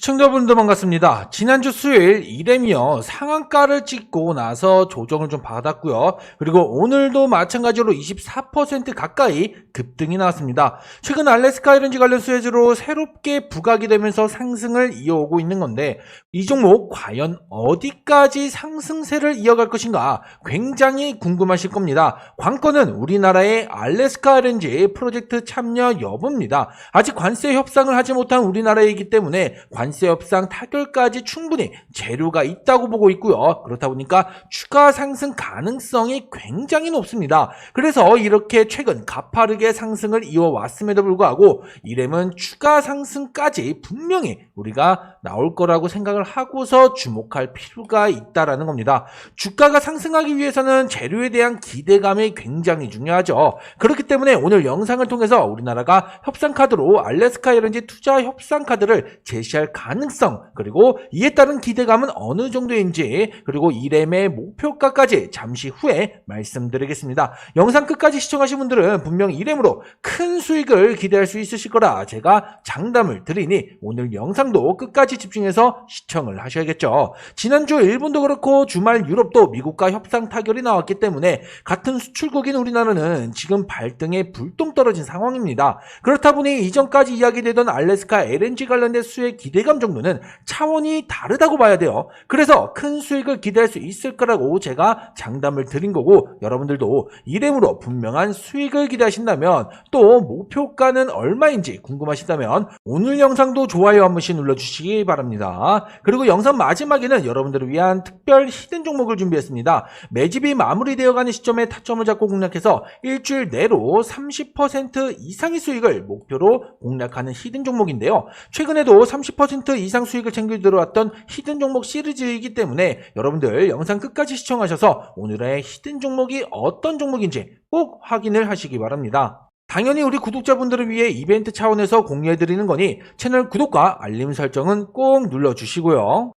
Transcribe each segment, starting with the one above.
시청자분들 반갑습니다. 지난주 수요일 이렘이요 상한가를 찍고 나서 조정을 좀 받았고요. 그리고 오늘도 마찬가지로 24% 가까이 급등이 나왔습니다. 최근 알래스카 이런지 관련 수혜주로 새롭게 부각이 되면서 상승을 이어오고 있는 건데 이 종목 과연 어디까지 상승세를 이어갈 것인가 굉장히 궁금하실 겁니다. 관건은 우리나라의 알래스카 LNG 프로젝트 참여 여부입니다. 아직 관세 협상을 하지 못한 우리나라이기 때문에 관세 협상 타결까지 충분히 재료가 있다고 보고 있고요. 그렇다 보니까 추가 상승 가능성이 굉장히 높습니다. 그래서 이렇게 최근 가파르게 상승을 이어왔음에도 불구하고 이렘은 추가 상승까지 분명히 우리가 나올 거라고 생각을 하고서 주목할 필요가 있다라는 겁니다. 주가가 상승하기 위해서는 재료에 대한 기대감이 굉장히 중요하죠. 그렇기 때문에 오늘 영상을 통해서 우리나라가 협상 카드로 알래스카 LNG 투자 협상 카드를 제시할 가능성 그리고 이에 따른 기대감은 어느 정도인지 그리고 이렘의 목표가까지 잠시 후에 말씀드리겠습니다. 영상 끝까지 시청하신 분들은 분명 이렘으로 큰 수익을 기대할 수 있으실 거라 제가 장담을 드리니 오늘 영상도 끝까지 집중해서 시청을 하셔야겠죠. 지난주 일본도 그렇고 주말 유럽도 미국과 협상 타결이 나왔기 때문에 같은 수출국인 우리나라는 지금 발등에 불똥 떨어진 상황입니다. 그렇다 보니 이전까지 이야기되던 알래스카 LNG 관련된 수익 기대 감 정도는 차원이 다르다고 봐야 돼요. 그래서 큰 수익을 기대할 수 있을 거라고 제가 장담을 드린 거고 여러분들도 이름으로 분명한 수익을 기대하신다면 또 목표가는 얼마인지 궁금하시다면 오늘 영상도 좋아요 한 번씩 눌러주시기 바랍니다. 그리고 영상 마지막에는 여러분들을 위한 특별 히든 종목을 준비했습니다. 매집이 마무리되어가는 시점에 타점을 잡고 공략해서 일주일 내로 30% 이상의 수익을 목표로 공략하는 히든 종목인데요. 최근에도 30% 이상 수익을 챙겨 들어왔던 히든 종목 시리즈이기 때문에 여러분들 영상 끝까지 시청하셔서 오늘의 히든 종목이 어떤 종목인지 꼭 확인을 하시기 바랍니다. 당연히 우리 구독자분들을 위해 이벤트 차원에서 공유해드리는 거니 채널 구독과 알림 설정은 꼭 눌러주시고요.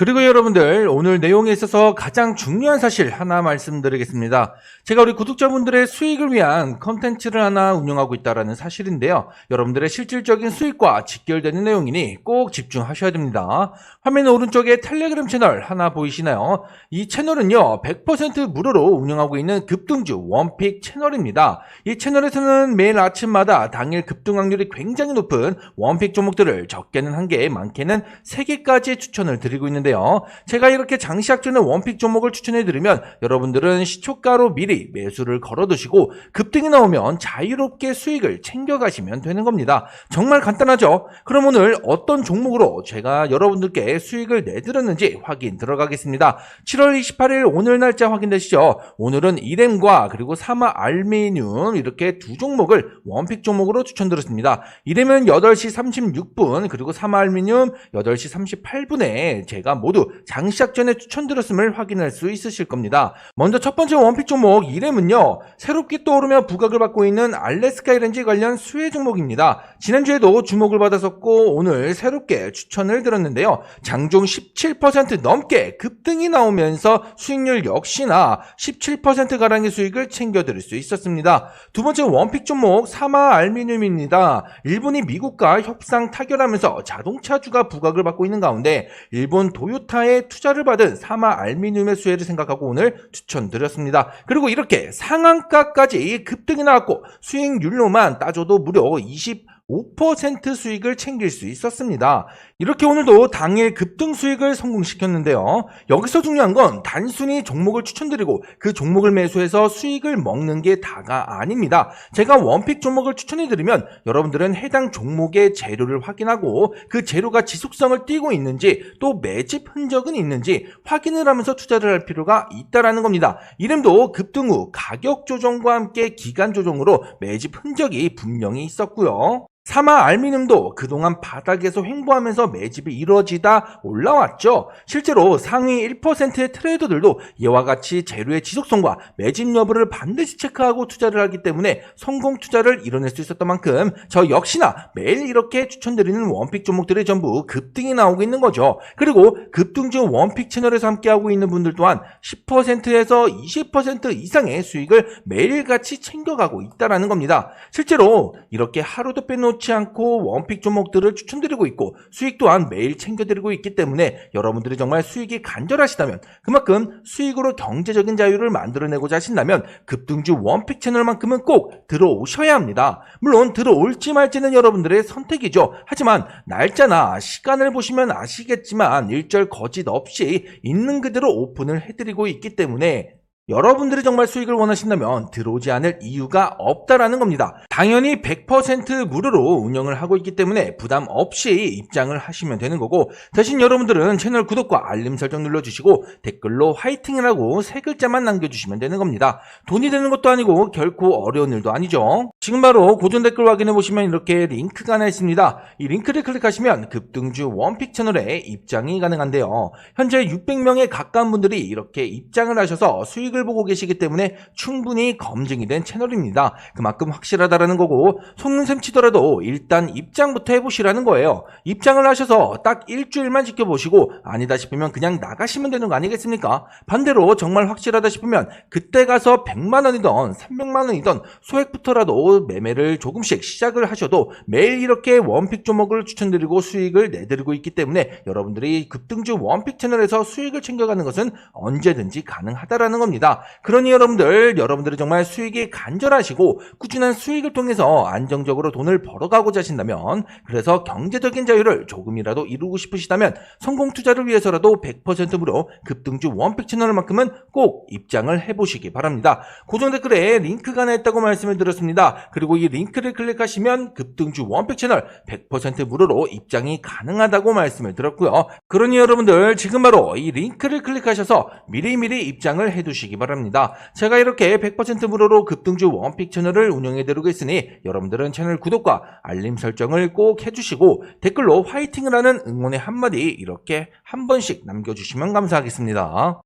그리고 여러분들 오늘 내용에 있어서 가장 중요한 사실 하나 말씀드리겠습니다. 제가 우리 구독자분들의 수익을 위한 컨텐츠를 하나 운영하고 있다는 사실인데요. 여러분들의 실질적인 수익과 직결되는 내용이니 꼭 집중하셔야 됩니다. 화면 오른쪽에 텔레그램 채널 하나 보이시나요? 이 채널은요 100% 무료로 운영하고 있는 급등주 원픽 채널입니다. 이 채널에서는 매일 아침마다 당일 급등 확률이 굉장히 높은 원픽 종목들을 적게는 한 개, 많게는 세 개까지 추천을 드리고 있는데 요. 제가 이렇게 장시작 전에 원픽 종목을 추천해드리면 여러분들은 시초가로 미리 매수를 걸어두시고 급등이 나오면 자유롭게 수익을 챙겨가시면 되는 겁니다. 정말 간단하죠? 그럼 오늘 어떤 종목으로 제가 여러분들께 수익을 내드렸는지 확인 들어가겠습니다. 7월 28일 오늘 날짜 확인되시죠? 오늘은 이렘과 그리고 사마 알미늄 이렇게 두 종목을 원픽 종목으로 추천드렸습니다. 이렘은 8시 36분 그리고 사마 알미늄 8시 38분에 제가 모두 장시작 전에 추천드렸음을 확인할 수 있으실 겁니다. 먼저 첫 번째 원픽 종목 이렘은요. 새롭게 떠오르며 부각을 받고 있는 알래스카 LNG 관련 수혜 종목입니다. 지난주에도 주목을 받았었고 오늘 새롭게 추천을 드렸는데요. 장중 17% 넘게 급등이 나오면서 수익률 역시나 17%가량의 수익을 챙겨드릴 수 있었습니다. 두 번째 원픽 종목 사마 알미늄입니다. 일본이 미국과 협상 타결하면서 자동차주가 부각을 받고 있는 가운데 일본 도요타에 투자를 받은 사마 알미늄의 수혜를 생각하고 오늘 추천드렸습니다. 그리고 이렇게 상한가까지 급등이 나왔고 수익률로만 따져도 무려 20 5% 수익을 챙길 수 있었습니다. 이렇게 오늘도 당일 급등 수익을 성공시켰는데요. 여기서 중요한 건 단순히 종목을 추천드리고 그 종목을 매수해서 수익을 먹는 게 다가 아닙니다. 제가 원픽 종목을 추천해드리면 여러분들은 해당 종목의 재료를 확인하고 그 재료가 지속성을 띠고 있는지 또 매집 흔적은 있는지 확인을 하면서 투자를 할 필요가 있다라는 겁니다. 이름도 급등 후 가격 조정과 함께 기간 조정으로 매집 흔적이 분명히 있었고요. 사마 알미늄도 그동안 바닥에서 횡보하면서 매집이 이루어지다 올라왔죠. 실제로 상위 1%의 트레이더들도 이와 같이 재료의 지속성과 매집 여부를 반드시 체크하고 투자를 하기 때문에 성공 투자를 이뤄낼 수 있었던 만큼 저 역시나 매일 이렇게 추천드리는 원픽 종목들이 전부 급등이 나오고 있는 거죠. 그리고 급등 중 원픽 채널에서 함께하고 있는 분들 또한 10%에서 20% 이상의 수익을 매일같이 챙겨가고 있다라는 겁니다. 실제로 이렇게 하루도 빼놓지 않고 원픽 종목들을 추천드리고 있고 수익 또한 매일 챙겨드리고 있기 때문에 여러분들이 정말 수익이 간절하시다면 그만큼 수익으로 경제적인 자유를 만들어내고자 하신다면 급등주 원픽 채널만큼은 꼭 들어오셔야 합니다. 물론 들어올지 말지는 여러분들의 선택이죠. 하지만 날짜나 시간을 보시면 아시겠지만 일절 거짓 없이 있는 그대로 오픈을 해드리고 있기 때문에 여러분들이 정말 수익을 원하신다면 들어오지 않을 이유가 없다라는 겁니다. 당연히 100% 무료로 운영을 하고 있기 때문에 부담 없이 입장을 하시면 되는 거고 대신 여러분들은 채널 구독과 알림 설정 눌러주시고 댓글로 화이팅이라고 세 글자만 남겨주시면 되는 겁니다. 돈이 되는 것도 아니고 결코 어려운 일도 아니죠. 지금 바로 고전 댓글 확인해 보시면 이렇게 링크가 하나 있습니다. 이 링크를 클릭하시면 급등주 원픽 채널에 입장이 가능한데요. 현재 600명에 가까운 분들이 이렇게 입장을 하셔서 수익을 보고 계시기 때문에 충분히 검증이 된 채널입니다. 그만큼 확실하다라는 거고 속는 셈 치더라도 일단 입장부터 해보시라는 거예요. 입장을 하셔서 딱 일주일만 지켜보시고 아니다 싶으면 그냥 나가시면 되는 거 아니겠습니까? 반대로 정말 확실하다 싶으면 그때 가서 100만 원이든 300만 원이든 소액부터라도 매매를 조금씩 시작을 하셔도 매일 이렇게 원픽 종목을 추천드리고 수익을 내드리고 있기 때문에 여러분들이 급등주 원픽 채널에서 수익을 챙겨가는 것은 언제든지 가능하다라는 겁니다. 그러니 여러분들, 여러분들이 정말 수익이 간절하시고 꾸준한 수익을 통해서 안정적으로 돈을 벌어가고자 하신다면 그래서 경제적인 자유를 조금이라도 이루고 싶으시다면 성공 투자를 위해서라도 100% 무료 급등주 원픽 채널만큼은 꼭 입장을 해보시기 바랍니다. 고정 댓글에 링크가 하나 있다고 말씀을 드렸습니다. 그리고 이 링크를 클릭하시면 급등주 원픽 채널 100% 무료로 입장이 가능하다고 말씀을 드렸고요. 그러니 여러분들 지금 바로 이 링크를 클릭하셔서 미리미리 입장을 해두 시기 바랍니다. 제가 이렇게 100% 무료로 급등주 원픽 채널을 운영해드리고 있으니 여러분들은 채널 구독과 알림 설정을 꼭 해주시고 댓글로 화이팅을 하는 응원의 한마디 이렇게 한 번씩 남겨주시면 감사하겠습니다.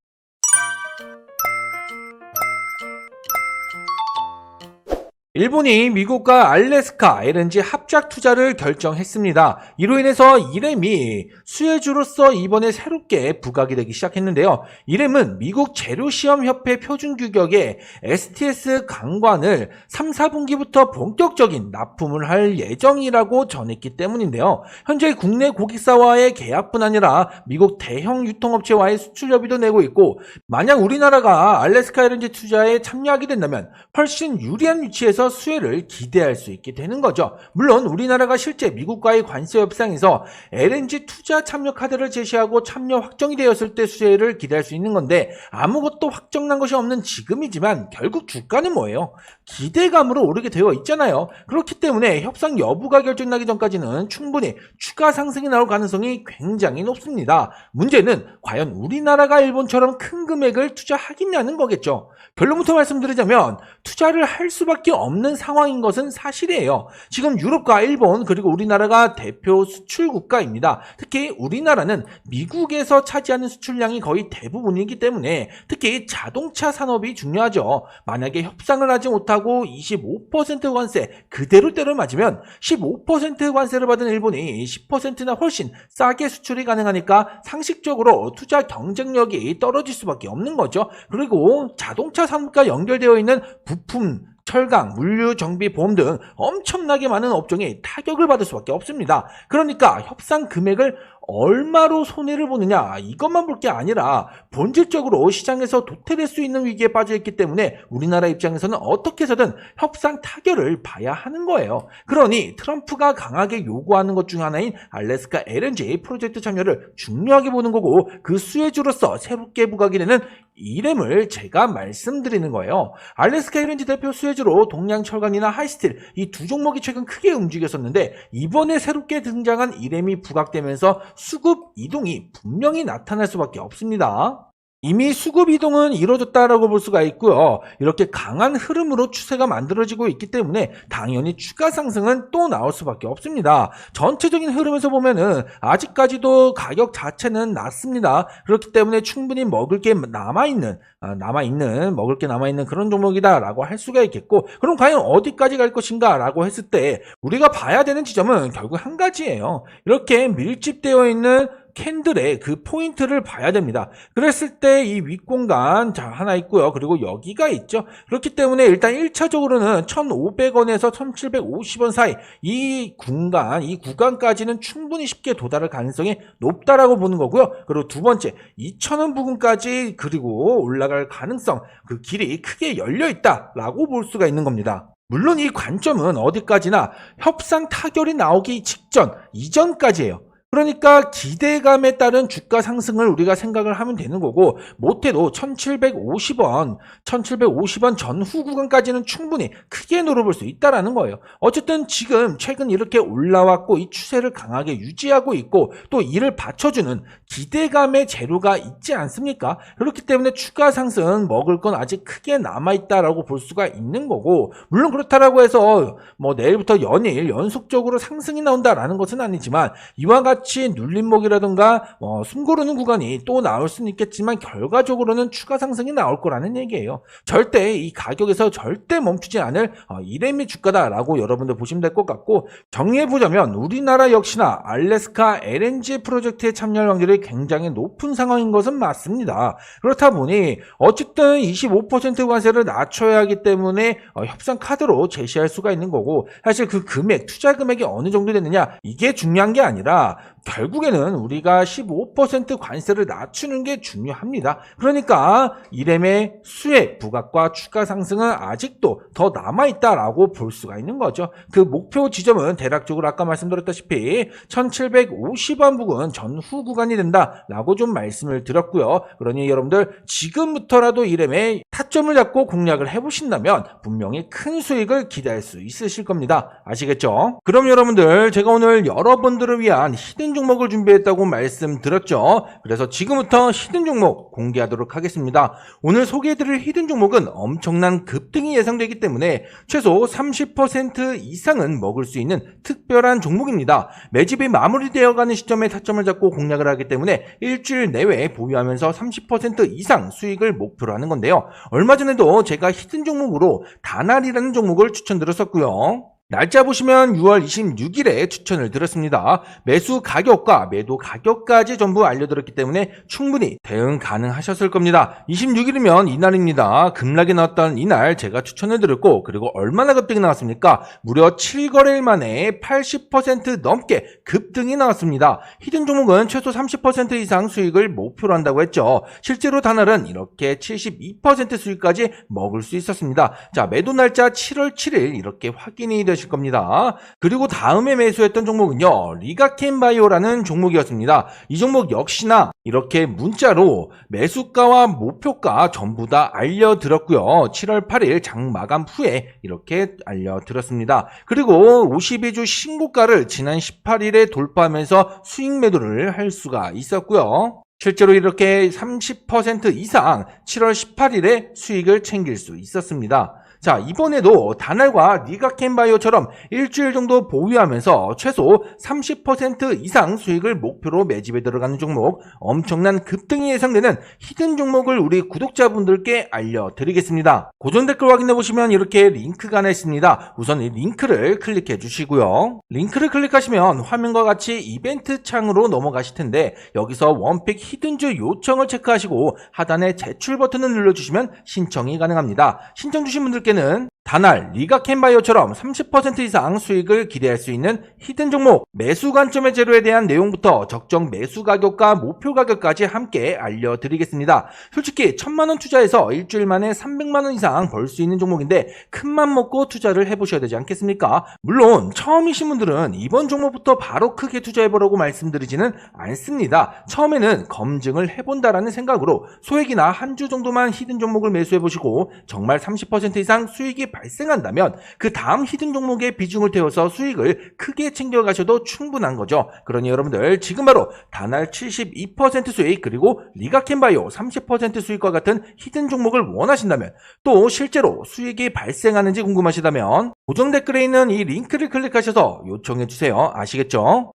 일본이 미국과 알래스카 LNG 합작 투자를 결정했습니다. 이로 인해서 이렘이 수혜주로서 이번에 새롭게 부각이 되기 시작했는데요. 이렘은 미국 재료시험협회 표준 규격의 STS 강관을 3, 4분기부터 본격적인 납품을 할 예정이라고 전했기 때문인데요. 현재 국내 고객사와의 계약뿐 아니라 미국 대형 유통업체와의 수출 협의도 내고 있고 만약 우리나라가 알래스카 LNG 투자에 참여하게 된다면 훨씬 유리한 위치에서 수혜를 기대할 수 있게 되는 거죠. 물론 우리나라가 실제 미국과의 관세 협상에서 LNG 투자 참여 카드를 제시하고 참여 확정이 되었을 때 수혜를 기대할 수 있는 건데 아무것도 확정난 것이 없는 지금이지만 결국 주가는 뭐예요? 기대감으로 오르게 되어 있잖아요. 그렇기 때문에 협상 여부가 결정나기 전까지는 충분히 추가 상승이 나올 가능성이 굉장히 높습니다. 문제는 과연 우리나라가 일본처럼 큰 금액을 투자하겠냐는 거겠죠. 결론부터 말씀드리자면 투자를 할 수밖에 없는 상황인 것은 사실이에요. 지금 유럽과 일본 그리고 우리나라가 대표 수출 국가입니다. 특히 우리나라는 미국에서 차지하는 수출량이 거의 대부분이기 때문에 특히 자동차 산업이 중요하죠. 만약에 협상을 하지 못하고 25% 관세 그대로 때를 맞으면 15% 관세를 받은 일본이 10%나 훨씬 싸게 수출이 가능하니까 상식적으로 투자 경쟁력이 떨어질 수밖에 없는 거죠. 그리고 자동차 산업과 연결되어 있는 부품 철강, 물류, 정비, 보험 등 엄청나게 많은 업종이 타격을 받을 수밖에 없습니다. 그러니까 협상 금액을 얼마로 손해를 보느냐 이것만 볼 게 아니라 본질적으로 시장에서 도태될 수 있는 위기에 빠져 있기 때문에 우리나라 입장에서는 어떻게 해서든 협상 타결을 봐야 하는 거예요. 그러니 트럼프가 강하게 요구하는 것 중 하나인 알래스카 LNG 프로젝트 참여를 중요하게 보는 거고 그 수혜주로서 새롭게 부각이 되는 이름을 제가 말씀드리는 거예요. 알래스카 LNG 대표 수혜주로 동양 철강이나 하이스틸 이 두 종목이 최근 크게 움직였었는데 이번에 새롭게 등장한 이름이 부각되면서 수급 이동이 분명히 나타날 수밖에 없습니다. 이미 수급 이동은 이루어졌다라고 볼 수가 있고요. 이렇게 강한 흐름으로 추세가 만들어지고 있기 때문에 당연히 추가 상승은 또 나올 수밖에 없습니다. 전체적인 흐름에서 보면은 아직까지도 가격 자체는 낮습니다. 그렇기 때문에 충분히 먹을 게 남아있는, 아, 남아있는, 먹을 게 남아있는 그런 종목이다라고 할 수가 있겠고, 그럼 과연 어디까지 갈 것인가라고 했을 때 우리가 봐야 되는 지점은 결국 한 가지예요. 이렇게 밀집되어 있는 캔들의 그 포인트를 봐야 됩니다. 그랬을 때 이 윗공간 자 하나 있고요. 그리고 여기가 있죠. 그렇기 때문에 일단 1차적으로는 1,500원에서 1,750원 사이 이 공간, 이 구간까지는 충분히 쉽게 도달할 가능성이 높다라고 보는 거고요. 그리고 두 번째 2,000원 부근까지 그리고 올라갈 가능성 그 길이 크게 열려 있다라고 볼 수가 있는 겁니다. 물론 이 관점은 어디까지나 협상 타결이 나오기 직전, 이전까지예요. 그러니까 기대감에 따른 주가 상승을 우리가 생각을 하면 되는 거고 못해도 1750원, 1750원 전후 구간까지는 충분히 크게 노려볼 수 있다라는 거예요. 어쨌든 지금 최근 이렇게 올라왔고 이 추세를 강하게 유지하고 있고 또 이를 받쳐주는 기대감의 재료가 있지 않습니까? 그렇기 때문에 추가 상승 먹을 건 아직 크게 남아있다라고 볼 수가 있는 거고 물론 그렇다라고 해서 뭐 내일부터 연일 연속적으로 상승이 나온다라는 것은 아니지만 이와 같이 눌림목이라든가 어, 숨고르는 구간이 또 나올 수는 있겠지만 결과적으로는 추가 상승이 나올 거라는 얘기예요. 절대 이 가격에서 절대 멈추지 않을 어, 이래미 주가다라고 여러분들 보시면 될 것 같고 정리해 보자면 우리나라 역시나 알래스카 LNG 프로젝트에 참여할 확률이 굉장히 높은 상황인 것은 맞습니다. 그렇다 보니 어쨌든 25% 관세를 낮춰야 하기 때문에 어, 협상 카드로 제시할 수가 있는 거고 사실 그 금액 투자 금액이 어느 정도 됐느냐 이게 중요한 게 아니라 결국에는 우리가 15% 관세를 낮추는 게 중요합니다. 그러니까 이렘의 수혜 부각과 추가 상승은 아직도 더 남아있다라고 볼 수가 있는 거죠. 그 목표 지점은 대략적으로 아까 말씀드렸다시피 1750원 부근 전후 구간이 된다라고 좀 말씀을 드렸고요. 그러니 여러분들 지금부터라도 이렘의 타점을 잡고 공략을 해보신다면 분명히 큰 수익을 기대할 수 있으실 겁니다. 아시겠죠? 그럼 여러분들 제가 오늘 여러분들을 위한 히든 종목을 준비했다고 말씀드렸죠. 그래서 지금부터 히든 종목 공개하도록 하겠습니다. 오늘 소개해드릴 히든 종목은 엄청난 급등이 예상되기 때문에 최소 30% 이상은 먹을 수 있는 특별한 종목입니다. 매집이 마무리되어가는 시점에 타점을 잡고 공략을 하기 때문에 일주일 내외 보유하면서 30% 이상 수익을 목표로 하는 건데요. 얼마 전에도 제가 히든 종목으로 다날이라는 종목을 추천드렸었고요. 날짜 보시면 6월 26일에 추천을 드렸습니다. 매수 가격과 매도 가격까지 전부 알려드렸기 때문에 충분히 대응 가능하셨을 겁니다. 26일이면 이날입니다. 급락이 나왔던 이날 제가 추천을 드렸고 그리고 얼마나 급등이 나왔습니까? 무려 7거래일 만에 80% 넘게 급등이 나왔습니다. 히든 종목은 최소 30% 이상 수익을 목표로 한다고 했죠. 실제로 단날은 이렇게 72% 수익까지 먹을 수 있었습니다. 자 매도 날짜 7월 7일 이렇게 확인이 되실 겁니다. 그리고 다음에 매수했던 종목은요. 리가켄바이오라는 종목이었습니다. 이 종목 역시나 이렇게 문자로 매수가와 목표가 전부 다 알려드렸고요. 7월 8일 장 마감 후에 이렇게 알려드렸습니다. 그리고 52주 신고가를 지난 18일에 돌파하면서 수익 매도를 할 수가 있었고요. 실제로 이렇게 30% 이상 7월 18일에 수익을 챙길 수 있었습니다. 자, 이번에도 다날과 니가켄바이오처럼 일주일 정도 보유하면서 최소 30% 이상 수익을 목표로 매집에 들어가는 종목, 엄청난 급등이 예상되는 히든 종목을 우리 구독자분들께 알려드리겠습니다. 고정 댓글 확인해 보시면 이렇게 링크가 하나 있습니다. 우선 이 링크를 클릭해 주시고요. 링크를 클릭하시면 화면과 같이 이벤트 창으로 넘어가실 텐데 여기서 원픽 히든주 요청을 체크하시고 하단에 제출 버튼을 눌러주시면 신청이 가능합니다. 신청 주신 분들께는 번째는 다날, 리가켄바이오처럼 30% 이상 수익을 기대할 수 있는 히든 종목, 매수 관점의 재료에 대한 내용부터 적정 매수 가격과 목표 가격까지 함께 알려드리겠습니다. 솔직히 천만원 투자해서 일주일 만에 300만원 이상 벌 수 있는 종목인데 큰맘 먹고 투자를 해보셔야 되지 않겠습니까? 물론 처음이신 분들은 이번 종목부터 바로 크게 투자해보라고 말씀드리지는 않습니다. 처음에는 검증을 해본다라는 생각으로 소액이나 한 주 정도만 히든 종목을 매수해보시고 정말 30% 이상 수익이 발생한다면 그 다음 히든 종목에 비중을 태워서 수익을 크게 챙겨가셔도 충분한 거죠. 그러니 여러분들 지금 바로 다날 72% 수익 그리고 리가켄바이오 30% 수익과 같은 히든 종목을 원하신다면 또 실제로 수익이 발생하는지 궁금하시다면 고정 댓글에 있는 이 링크를 클릭하셔서 요청해 주세요. 아시겠죠?